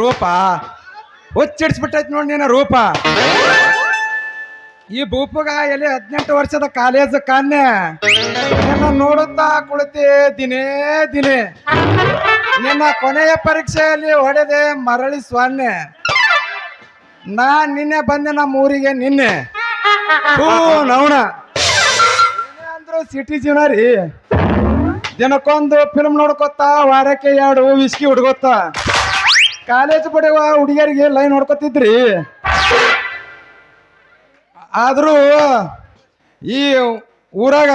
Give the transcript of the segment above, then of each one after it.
ರೂಪ? ಹುಚ್ಚಿಡ್ಸ್ಬಿಟ್ಟೈತಿ ನೋಡಿ ನೀನು ರೂಪ. ಈ ಭೂಪಗ ಎಲ್ಲಿ ಹದಿನೆಂಟು ವರ್ಷದ ಕಾಲೇಜ್ ಕಾನ್ಯ ನಿನ್ನ ನೋಡುತ್ತಾ ಕುಳಿತಿ ದಿನೇ ದಿನೇ. ನಿನ್ನ ಕೊನೆಯ ಪರೀಕ್ಷೆಯಲ್ಲಿ ಹೊಡೆದೆ ಮರಳಿ ಸ್ವಾನ್ಯ ನಾ ನಿನ್ನೆ ಬಂದೆ ನಮ್ಮ ಊರಿಗೆ ನಿನ್ನೆ. ಏನೇ ಅಂದ್ರು ಸಿಟಿ ಜೀವನ ರೀ. ದಿನಕ್ಕೊಂದು ಫಿಲ್ಮ್ ನೋಡ್ಕೊತ ವಾರಕ್ಕೆ ಎರಡು ವಿಸ್ಕಿ ಹುಡ್ಕೋತ ಕಾಲೇಜ್ ಪಡೆಯುವ ಹುಡುಗಿಯರಿಗೆ ಲೈನ್ ಹೊಡ್ಕೊತಿದ್ರಿ. ಆದರೂ ಈ ಊರಾಗ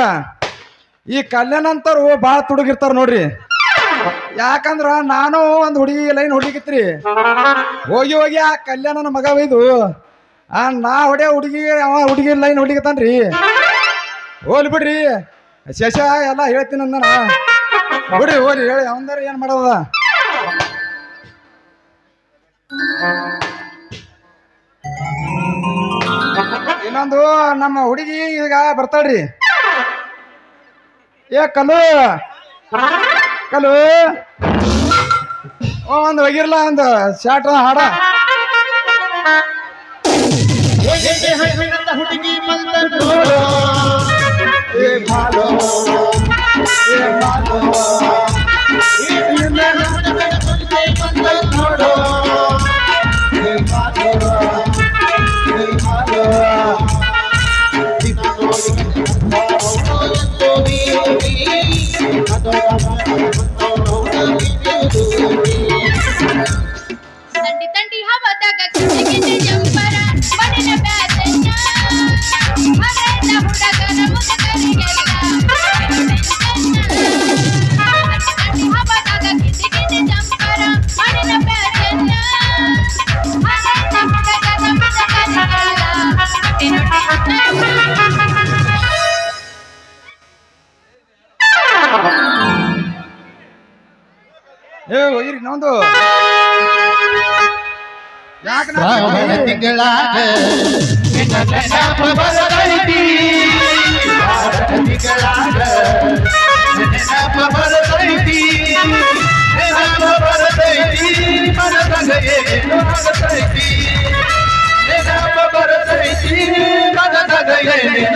ಈ ಕಲ್ಯಾಣ ಅಂತವ್ರು ಭಾಳ ತುಡುಗಿರ್ತಾರ ನೋಡ್ರಿ. ಯಾಕಂದ್ರ ನಾನು ಒಂದು ಹುಡುಗಿ ಲೈನ್ ಹೊಡಿಕಿತ್ರಿ ಹೋಗಿ ಹೋಗಿ ಆ ಕಲ್ಯಾಣನ ಮಗ ಒಯ್ದು, ಆ ನಾ ಹೊಡೆ ಹುಡುಗಿ, ಅವ ಹುಡುಗಿ ಲೈನ್ ಹೊಡಿಕತ್ತಾನ್ರಿ ಹೋಲಿ ಬಿಡ್ರಿ. ಶಶ ಎಲ್ಲ ಹೇಳ್ತೀನಿ ಅಂದನ. ಬಿಡ್ರಿ ಹೋಲಿ ಹೇಳಿ ಅವಂದ್ರೆ ಏನ್ ಮಾಡೋದ? ಇನ್ನೊಂದು ನಮ್ಮ ಹುಡುಗಿ ಈಗ ಬರ್ತಾಳ್ರಿ. ಏ ಕಲು ಕಲು ಒಂದು ಒಗಿರ್ಲ ಒಂದು ಶಾಟ್ ಹಾಡ. ಹುಡುಗಿ ತಂಡಿ ಏ ಹೋಗಿರಿ ಇನ್ನೊಂದು ಯಾಕೆ ಶ್ರಾವಣ ತಿಂಗಳಾಗ ನಿನ್ನ ನೆನಪ ಬರತೈತಿ ಶ್ರಾವಣ ತಿಂಗಳಾಗ ನೆನಪ ಬರತೈತಿ ನೆನಪ ಬರತೈತಿ ಮನದಾಗ ಏನು ಆಗತೈತಿ ನೆನಪ ಬರತೈತಿ ಮನದಾಗ ಏನು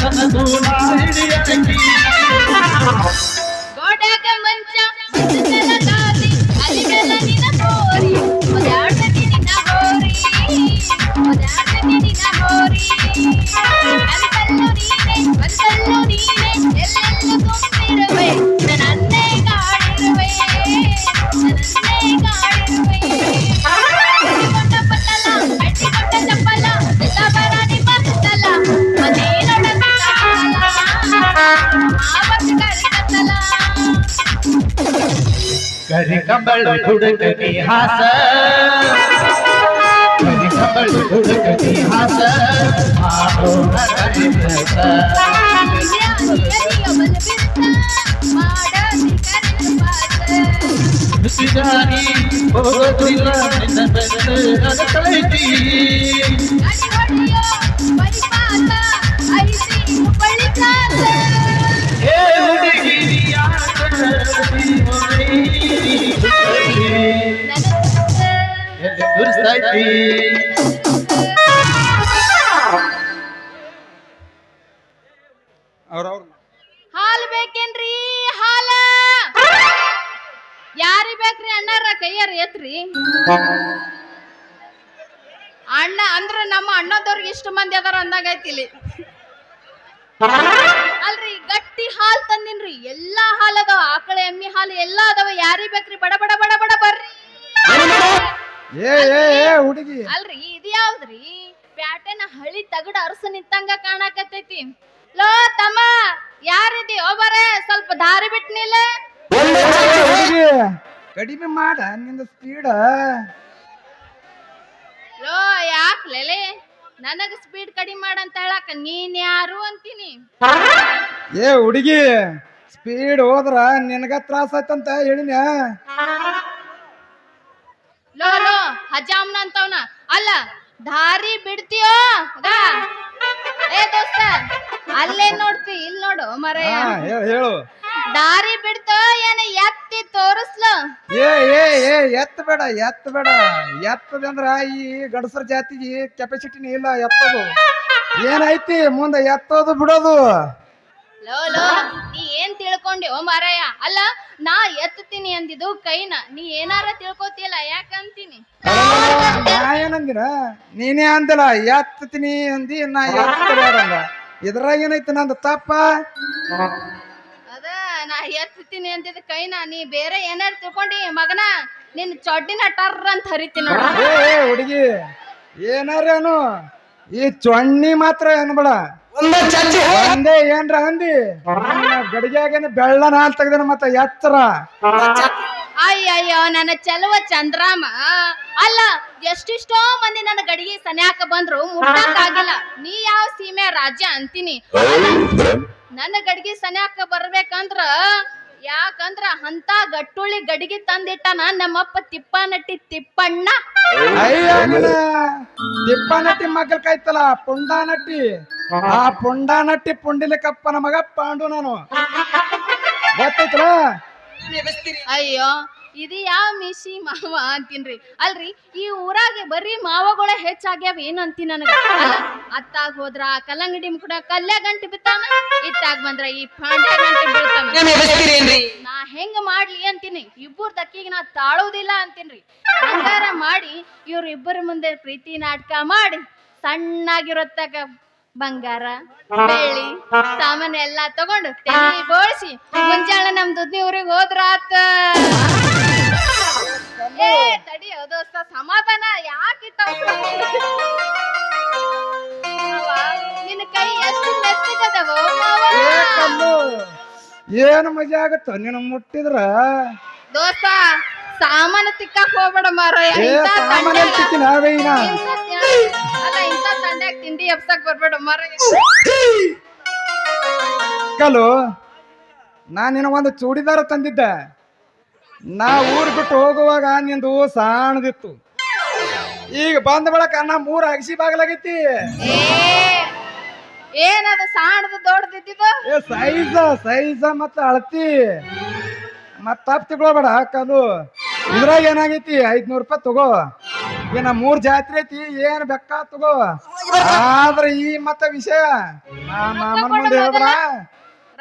ನನ್ನ ದೂರ ಹಿಡಿಯಣಗಿ ಗೋಡಾಗ ಮಂಚ ಕರಿ ಕಂಬಳ ಹುಡುಗನಿ ಹಾಸ ಕರಿ ಕಂಬಳ ಹುಡುಗನಿ ಹಾಸ ಮಾಡೋಣ ಕರಿಮಸ. ನುಸಿದಾರಿ ಹೋಗೋದಿಲ್ಲ ನಿನ್ನ ಬೆನ್ನು ತಾಯಿ ಹಾಲು ಬೇಕೇನ್ರಿ? ಹಾಲ? ಯಾರಿ ಬೇಕ್ರಿ ಅಣ್ಣಾರ ಕೈಯಾರ ಎತ್ರಿ? ಅಣ್ಣ ಅಂದ್ರ ನಮ್ಮ ಅಣ್ಣದವ್ರಿಗೆ ಇಷ್ಟು ಮಂದಿ ಅದಾರ ಅಂದಾಗೈತಿ ಇಲ್ಲಿ. ಅಲ್ರಿ, ಗಟ್ಟಿ ಹಾಲ್ ತಂದಿನ್ರಿ. ಎಲ್ಲಾ ಹಾಲ್ ಅದಾವ. ಆಕಳ ಎಮ್ಮಿ ಹಾಲು ಎಲ್ಲಾ ಅದಾವ. ಯಾರಿ ಬೇಕ್ರಿ? ಬಡ ಬಡ ಬಡ ಬಡ ಬರ್ರಿ. ಏ ಏ ಏ ಹುಡುಗಿ. ಅಲ್ರಿ ಇದು ಯಾವ್ದ್ರಿ ಪ್ಯಾಟೆನ ಹಳಿ ತಗಡ ಅರಸ ನಿಂತಂಗ ಕಾಣಕತ್ತೈತಿ. ಲೋ ತಮ್ಮ ಯಾರಿದಿ? ಒಬ್ಬರೇ ಸ್ವಲ್ಪ ದಾರಿ ಬಿಟ್ ನಿಲ್ಲ ಹುಡುಗಿ ಕಡಿಮೆ ಮಾಡ ನಿಂದ ಸ್ಪೀಡ ಲೋ ಯಾಕ್ಲೆಲೆ ನನಗ ಸ್ಪೀಡ್ ಕಡಿಮೆ ಮಾಡಂತ ಹೇಳಕ ನೀನ್ ಯಾರು ಅಂತೀನಿ? ಏ ಹುಡುಗಿ ಸ್ಪೀಡ್ ಹೋದ್ರ ನಿನಗ ತ್ರಾಸ ಆಯ್ತಂತ ಹೇಳಿನ ಲೋ ಹಜಾಮ್ನ ಅಂತವ್ನ. ಅಲ್ಲ ದಾರಿ ಬಿಡ್ತೀಯೋ? ಏ ದೋಸ್ತ ಅಲ್ಲೇ ನೋಡ್ತಿ ಇಲ್ಲಿ ನೋಡು ಮರೆಯ ಹೇಳು ದಾರಿ ಬಿಡ್ತೋ ಏನ ಎತ್ತಿ ತೋರಿಸ್ಲು? ಏ ಏ ಏ ಎತ್ತ ಬೇಡ ಎತ್ತ ಬೇಡ ಎತ್ತದಂದ್ರ ಈ ಗಡಸರ ಜಾತಿಗೆ ಕೆಪಾಸಿಟಿನೇ ಇಲ್ಲ ಎತ್ತದು. ಏನೈತಿ ಮುಂದೆ ಎತ್ತೋದು ಬಿಡೋದು. ಲೋ ಲೋ ನೀ ಏನ್ ತಿಳ್ಕೊಂಡಿ ಓ ಮಾರಾಯ ಅಲ್ಲ ನಾ ಎತ್ತುತ್ತೀನಿ ಅಂದಿದ್ದು ಕೈನ. ನೀ ಏನಾರ ತಿಳ್ಕೊತಿಲ್ಲ ಯಾಕಂತೀನಿ ನಾ ಏನಂದಿನ? ನೀನೇ ಅಂದಿಲ್ಲ ಎತ್ತತೀನಿ ಅಂದಿ ನಾ ಎತ್ತ ಬೇಡ ಅಂದ ಇದ್ರಾಗ ಏನೈತಿ ನಂದು ತಪ್ಪ? ಅದ ನಾ ಎತ್ತುತ್ತೀನಿ ಅಂದಿದ್ದು ಕೈನ ನೀ ಬೇರೆ ಏನಾರ ತಿಳ್ಕೊಂಡಿ ಮಗನ ನಿನ್ನ ಚೊಡ್ಡಿನ ಟರ್ ಅಂತ ಹರಿತೀನಿ ಏ ಹುಡುಗಿ ಏನಾರೇನು? ಈ ಚೊಣ್ಣಿ ಮಾತ್ರ ಏನ್ಬೇಡ ಒಂದೇ ಏನ್ರ ಅಂದಿ ಗಡಿಗ್ಯಾಗೇನ ಬೆಳ್ಳನ ಹಾಲ್ ತೆಗ್ದನ ಮತ್ತ ಎತ್ತರ? ಅಯ್ಯಯ್ಯೋ ನನ್ನ ಚಲುವ ಚಂದ್ರಾಮ. ಅಲ್ಲ ಎಷ್ಟಿಷ್ಟೋ ಮಂದಿ ನನ್ನ ಗಡಿಗೆ ಸನ್ಯಾಕ ಬಂದ್ರು ಮುಟ್ಟಕ್ಕಾಗಿಲ್ಲ ನೀ ಯಾವ ಸೀಮೆ ರಾಜ್ಯ ಅಂತೀನಿ. ನನ್ನ ಗಡಿಗೆ ಸನ್ಯಾಕ ಬರ್ಬೇಕಂದ್ರ ಯಾಕಂದ್ರ ಅಂತ ಗಟ್ಟುಳಿ ಗಡಿಗೆ ತಂದಿಟ್ಟನ ನಮ್ಮಪ್ಪ ತಿಪ್ಪನಟ್ಟಿ ತಿಪ್ಪಣ್ಣ. ತಿಪ್ಪ ನಟ್ಟಿ ಮಗಲ್ ಕಾಯ್ತಲ್ಲ ಪುಂಡ ನಟ್ಟಿ ಆ ಪುಂಡ ನಟ್ಟಿ ಪುಂಡಿಲಿಕಪ್ಪನ ಮಗ ಪಾಂಡು ನಾನು. ಗೊತ್ತೈತಲ್ಲ ಅಯ್ಯೋ ಇದು ಯಾವ ಮಿಶಿ ಮಾವ ಅಂತೀನ್ರಿ? ಅಲ್ರಿ ಈ ಊರಾಗೆ ಬರೀ ಮಾವಗಳ ಹೆಚ್ಚಾಗ್ಯಾವ ಏನು ಅಂತೀನಿ ನನಗ ಅತ್ತಾಗ ಹೋದ್ರ ಕಲ್ಲಂಗಡಿ ಮುಕುಡ ಕಲ್ಯ ಗಂಟೆ ಬಿತ್ತಾನ? ಇತ್ತಾಗ ಬಂದ್ರ ಈ ಪಾಂಡ್ಯ ಗಂಟೆ ಬಿಡ್ತಾನ ನಾ ಹೆಂಗ ಮಾಡ್ಲಿ ಅಂತೀನಿ? ಇಬ್ಬರ ದಕ್ಕಿಗೆ ನಾ ತಾಳೋದಿಲ್ಲ ಅಂತೀನ್ರಿ? ಹಂಗಾರ ಮಾಡಿ ಇವ್ರ ಇಬ್ಬರ ಮುಂದೆ ಪ್ರೀತಿ ನಾಟಕ ಮಾಡಿ ಸಣ್ಣಾಗಿರತ್ತಾಗ ಬಂಗಾರ ಬೆಳ್ಳಿ ಸಾಮಾನ್ ಎಲ್ಲಾ ತಗೊಂಡು ತೆಲಿ ಬೋಳ್ಸಿ ಮುಂಜಾನೆ ನಮ್ ದುದ್ನಿ ಊರಿಗೆ ಹೋದ್ರ ಆತ ಏ ತಡಿಯೋ ದೋಸ್ತ ಸಮಾಧಾನ. ಯಾಕಿತ್ತ ನಿನ್ನ ಕೈ ಎಷ್ಟು ಮೆತ್ತಗದವೋ ಏನು ಮಜಾ ಆಗತ್ತ? ನಿನ್ನ ಮುಟ್ಟಿದ್ರ? ದೋಸ್ತ ಸಾಮಾನು ತಿಕ್ಕಕ್ ಹೋಗ್ಬೇಡ ಮಾರಾಯ. ಇಂಥ ಸಾಮಾನ್ಯ ತಂಡ್ಯಾಗ- ಇಂಥ ಅಲ್ಲ ಇಂಥ ತಂಡ್ಯಾಗ ತಿಂಡಿ ಎಬ್ಸಕ್ ಬರ್ಬೇಡ ಮಾರಾಯ. ಕಲು ನಾನು ನಿನ್ನ ಒಂದು ಚೂಡಿದಾರ ತಂದಿದ್ದೆ. ನಾ ಊರ್ ಬಿಟ್ಟು ಹೋಗುವಾಗ ನಿಂದು ಸಾಣದಿತ್ತು. ಈಗ ಬಂದ ಬಳಕ ನಾ ಮೂರ್ ಅಗಸಿ ಬಾಗಲಾಗೈತಿ. ಏ ಏನದು ಸಾಣದು ದೊಡ್ಡದಿದ್ದು ಏ ಸೈಜ ಸೈಜ ಮತ್ತ ಅಳತಿ. ಮತ್ತ ತಪ್ಪ ತಿಳ್ಕೊಬೇಡ ಹಾಕದು. ಇದ್ರಾಗ ಏನಾಗೈತಿ? ಐದ್ನೂರ್ ರೂಪಾಯಿ ತಗೋ. ಏನ ಮೂರ್ ಜಾತ್ರೆ ಐತಿ ಏನ್ ಬೆಕ್ಕ ತಗೋ. ಆದ್ರೆ ಈ ಮತ್ತ ವಿಷಯ ನಾ ಮಾಮನ ಮುಂದೆ ಹೇಳ್ಬೇಡ.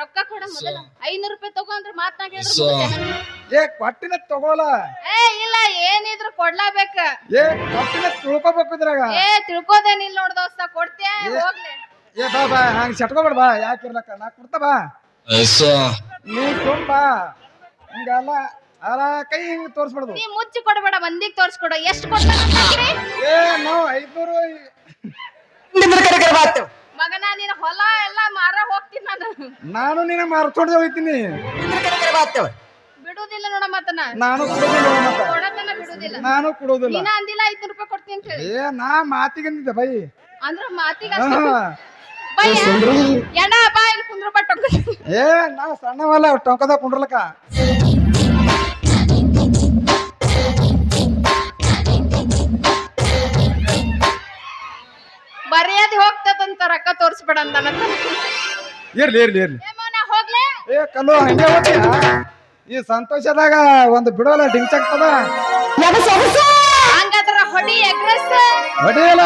ರೊಕ್ಕ ಕೊಡ ಮೊದಲ. ಐನೂರು ರೂಪಾಯಿ ತಗೊಂಡ್ರೆ ಮಾತ್ನಾಗ ಏ ಕೊಟ್ಟಿನ ತಗೋಲ. ಏ ಇಲ್ಲ ಏನಿದ್ರು ಕೊಡ್ಲಾಬೇಕ. ಏ ಕೊಟ್ಟಿನ ತಿಳ್ಕೊಬೇಕು ಇದ್ರಾಗ. ಏ ತಿಳ್ಕೋದೇನಿಲ್ಲ ನೋಡ್ ದೋಸ್ತ ಕೊಡ್ತೇ ಹೋಗ್ಲಿ. ಏ ಬಾ ಬಾ ಹಂಗ ಸೆಟ್ಕೋಬೇಡ ಬಾ. ಯಾಕಿರ್ಲಕ್ಕ ನಾ ಕೊಡ್ತ ಬಾ. ನೀ ಸುಮ್ ಬಾ. ಹಿಂಗಲ್ಲ ಅಲ್ಲ ಕೈ ಹಿಂಗ್ ತೋರ್ಸ್ಬಿಡ್ದು. ನೀ ಮುಚ್ಚಿ ಕೊಡಬೇಡ ಮಂದಿಗೆ ತೋರಿಸ್ಕೊಡ. ಎಷ್ಟು ಕೊಡ್ತಾರೆ ಏ ನಾವು ಐದ್ನೂರು ಮಗನ ನೀನ್ ಹೊಲ ಎಲ್ಲ ಮಾರ ಹೋಗ್ತೀನಿ ನಾನು. ನಾನು ನಿನ್ನ ಮಾರ್ಕೊಂಡು ಹೋಗ್ತೀನಿ. ಬಿಡುದಿಲ್ಲ ನೋಡ ಮತ್ತನ ನಾನು ಕೊಡೋದಿಲ್ಲ ಮತ್ತ ಕೊಡತನ ಬಿಡುದಿಲ್ಲ. ನಾನು ಕೊಡೋದಿಲ್ಲ. ನೀನ ಅಂದಿಲ್ಲ ಐದ್ನೂರು ರೂಪಾಯಿ ಕೊಡ್ತೀನಿ ಅಂತ ಹೇಳಿ. ಏ ನಾ ಮಾತಿಗಂದಿದ್ದೆ ಬೈ. ಅಂದ್ರೆ ಮಾತಿಗ ಹಾ. ಬೈ ಎಣ ಬಾ ಇಲ್ಲಿ ಕುಂದ್ರ ಬಟ್ಟ ಏ ನಾ ಸಣ್ಣವಲ್ಲ ಟೊಂಕದ ಕುಂಡ್ರಲಕ ಬರೆಯದ್ ಹೋಗ್ತದಂತ ರೊಕ್ಕ ತೋರಿಸ್ಬೇಡ ಅಂತ ಇರ್ಲಿ ಇರ್ಲಿ ಇರ್ಲಿ. ಮೌನ ಹೋಗ್ಲೇ. ಏ ಕಲ್ಲು ಹಂಗೆ ಹೋಗ್ತೀಯ? ಈ ಸಂತೋಷದಾಗ ಒಂದು ಬಿಡೋಲ್ಲ ಹಂಗಾದ್ರ ಹೊಡಿ ಎಗ್ರೆಸ್. ಹೊಡಿಯಲ್ಲ?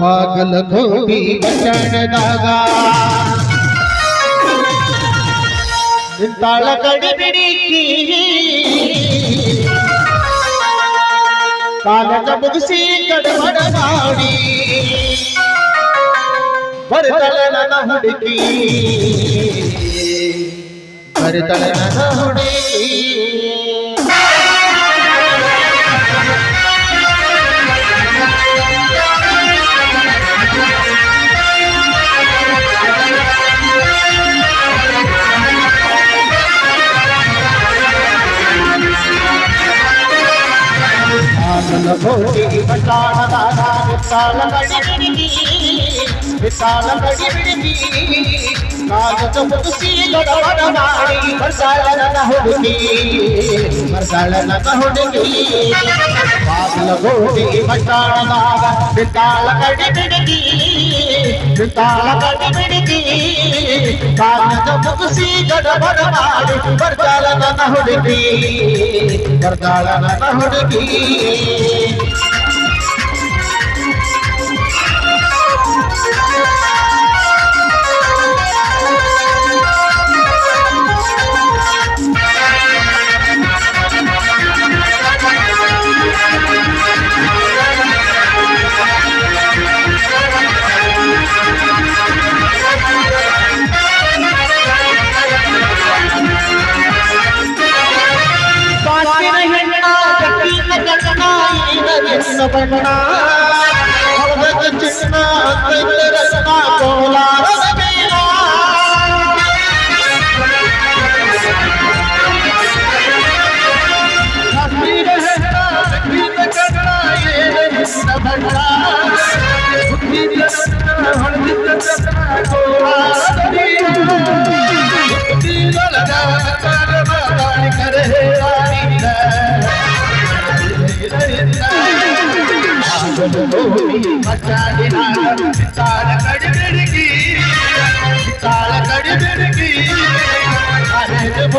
ಬಾಗಲಕೋಟಿ ಪಟ್ಟಣದಾಗ. ನಿಂತಾಳ ಕಡೆ ಬಿಡಿಕಿ ಕಾಲೇಜ ಮುಗಿಸಿ ಕಡಬಡ ಮಾಡಿ ಬರಿತಳೆ ನನ್ನ ಹುಡುಕಿ ಬರಿತಳೆ ನನ್ನ ಹುಡುಕಿ ಆನಂದ ಭೋಗಿ ಬಟಾಣದಾನ ವಿತ್ತಾಳ ಕಡಿ ಬಿಡಿಗಿ ವಿತ್ತಾಳ ಕಡಿ ಬಿಡಿಗಿ ಕಾಗದ ಮುಗಿಸಿ ಗಡಬಡ ಮಾಡಿ ಬರ್ತಾಳ ನನ್ನ ಹುಡುಗಿ ಬರ್ತಾಳ ನನ್ನ ಹುಡುಗಿ ಬಾಗಿಲ ಗೋಡಿ ಬಟಾಣದಾಗ ವಿತ್ತಾಳ ಕಡಿ ಬಿಡಿಗಿ ವಿತ್ತಾಳ ಕಡಿ ಬಿಡಿಗಿ ಕಾಗದ ಮುಗಿಸಿ ಗಡಬಡ ಮಾಡಿ ಬರ್ತಾಳ ನನ್ನ ಹುಡುಗಿ ಬರ್ತಾಳ ನನ್ನ ಹುಡುಗಿ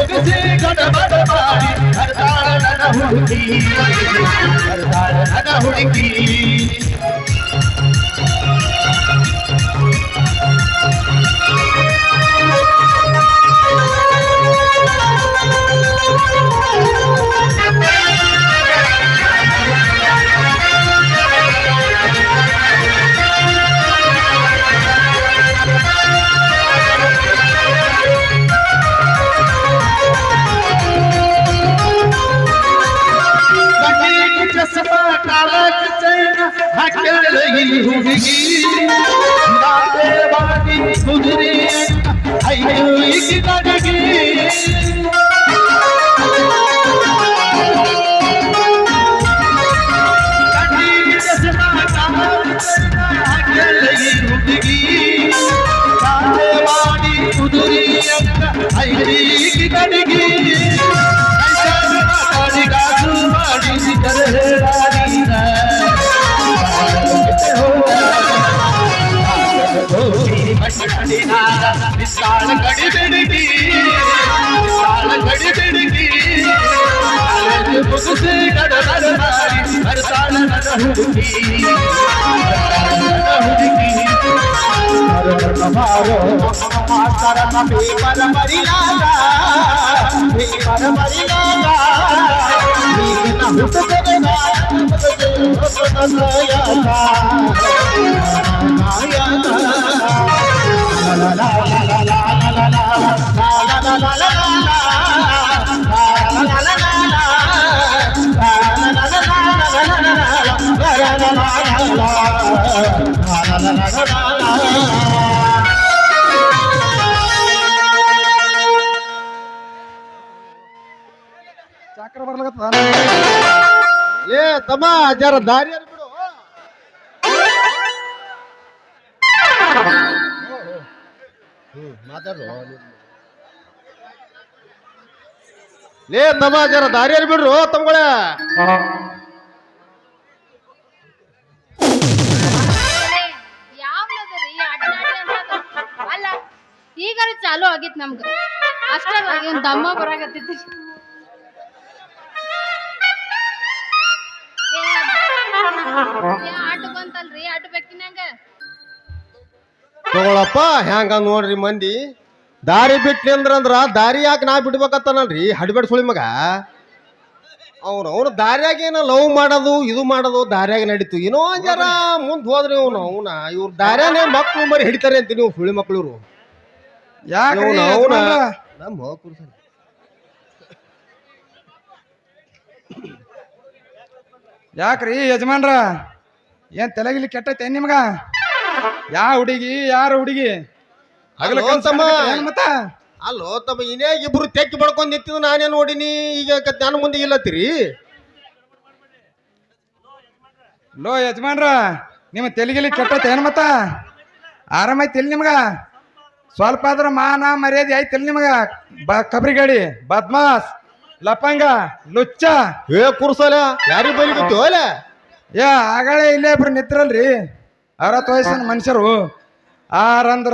ಮುಗಿಸಿ ಗಡಬಡ ಮಾಡಿ ಹರದಾಳ ನನ್ನ ಹುಡುಗಿ ಹರದಾಳ ನನ್ನ ಹುಡುಗಿ ಹಾಕ್ಯಾಳ ಈ ಹುಡುಗಿ ನಾಟೇವಾಡಿ ಕುದುರೆ ಅಯ್ಯೋ ಈಗಿ ನಡಗಿ ಕಣ್ಣಿಗೆ ವಿಶಾಲ ಕಡಿ ಬೆಡಗಿ ವಿಶಾಲ ಕಡಿ ಬೆಡಗಿ ಮುಗಿಸಿ ಗಡಬಡ ಮಾಡಿ ಬರ್ತಾಳ ನನ್ನ ಹುಡುಗಿ ನನ್ನ ಹುಡುಗಿ ಮಾರೋ ಮಾಸ್ತರ ಪೇಪರ್ ಮರಿಯಾಗ ಪೇಪರ್ ಮರಿಯಾಗ ಈಗಿನ ಹುಡುಗನ ಚಕ್ರ ಬರ್ಲಕತ್ತದ ಏ ತಮ್ಮ ಜರ ದಾರಿ ಬಿಡು ಮಾತಾಡು ಲೇ ತಮ್ಮ ಜರ ದಾರಿಯರ್ ಬಿಡ್ರು, ತಮ್ಗಳ. ಅಲ್ಲ ಈಗಾರ ಚಾಲು ಆಗಿತ್ ನಮ್ಗ ಅಷ್ಟ ದಮ್ಮ ಬರಾಕತ್ತೈತಿ ಆಟೋ ಬಂತಲ್ರಿ ಆಟೋ ಬೆಕ್ಕಿನಂಗ ತಗೊಳಪ್ಪ ಹ್ಯಾಂಗ ನೋಡ್ರಿ ಮಂದಿ. ದಾರಿ ಬಿಟ್ಲಿ ಅಂದ್ರ ದಾರಿ ಯಾಕೆ ನಾ ಬಿಡ್ಬೇಕತ್ತಾನಲ್ರಿ? ಹಡಿಬೇಡ ಸುಳಿ ಮಗ. ಅವ್ನು ಅವ್ನು ದಾರಿಯಾಗ ಏನೋ ಲವ್ ಮಾಡೋದು ಇದು ಮಾಡೋದು ದಾರಿಯಾಗ ನಡೀತು. ಏನೋ ಜನ ಜರ ಮುಂದ್ ಹೋದ್ರಿ ಅವನು ಅವನ. ಇವ್ರ ದಾರ್ಯಾನೇ ಮಕ್ಳು ಮರಿ ಹಿಡಿತಾರೆ ಅಂತ ನೀವು ಸುಳಿ ಮಕ್ಳು ಯಾಕೆ ಅವ್ನ? ನಮ್ಮ. ಯಾಕ್ರಿ ಯಜಮಾನ್ರ? ಏನ್ ತಲೆಗಿಲಿ ಕೆಟ್ಟೈತೆ ನಿಮ್ಗ? ಯಾ ಹುಡುಗಿ ಯಾರ ಹುಡುಗಿ? ಹಗಲ ಅಲ್ಲೋ ತಮ್ಮ. ಮತ್ತ. ಅಲ್ಲೋ ತಮ್ಮ ಇಬ್ರು ತೆಕ್ಕಿ ಬಡ್ಕೊಂಡ್ ನಿಂತಿದ್ದು ನಾನೇ ನೋಡಿನಿ? ಈಗ ಕ- ಮುಂದೆ ಇಲ್ಲತ್ತೀರಿ? ಲೋ ಯಜಮಾನ್ರ ನಿಮ್ಮ ತೆಲಿಗಿಲಿ ಕೆಟ್ಟೈತೆ ಏನ್ ಮತ್ತ? ಆರಾಮಾಯ್ತಿಲ್ ನಿಮ್ಗ? ಸ್ವಲ್ಪ ಆದ್ರ ಮಾನ ಮರ್ಯಾದೆ ಆಯ್ತಲ್ ನಿಮ್ಗ? ಬ ಕಬ್ರಿ ಗಾಡಿ ಬದ್ಮಾಸ್ ಲಪಂಗ ಲುಚ್ಚ. ಏ ಕುರ್ಸಲ ಯಾರಿಗ್ ಬಲಿ ಗೊತ್ತೋ ಅಲ್ಲ? ಏ ಆಗಳೇ ಇಲ್ಲೇ ಇಬ್ರು ನಿಂತಿರಲ್ರಿ. ಅರವತ್ತು ವಯಸ್ಸಿನ ಮನುಷ್ಯರು. ಆರ್ ಅಂದ್ರ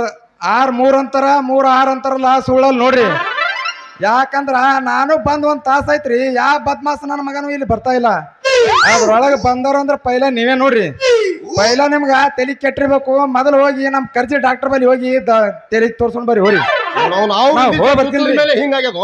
ಆರ್ ಮೂರ್ ಅಂತಾರ ಮೂರ್ ಆರ್ ಅಂತಾರಲ್ಲ ಸುಳ್ಳಲ್ಲಿ ನೋಡ್ರಿ. ಯಾಕಂದ್ರ ನಾನು ಬಂದ್ ಒಂದ್ ತಾಸ ಐತ್ರಿ ಯಾವ ಬದ್ಮಾಸ್ ನನ್ನ ಮಗನು ಇಲ್ಲಿ ಬರ್ತಾ ಇಲ್ಲ. ಅದ್ರೊಳಗೆ ಬಂದವ್ರು ಅಂದ್ರ ಪೈಲ ನೀವೇ ನೋಡ್ರಿ. ಪೈಲ ನಿಮ್ಗ ತಲೆ ಕೆಟ್ಟಿರ್ಬೇಕು. ಮೊದಲು ಹೋಗಿ ನಮ್ ಕರ್ಜಿ ಡಾಕ್ಟರ್ ಬಳಿ ಹೋಗಿ ತಲೆ ತೋರ್ಸ್ಕೊಂಡ್ ಬರ್ರಿ ಹೋರಿ. ಹಿಂಗಾಗ್ಯದ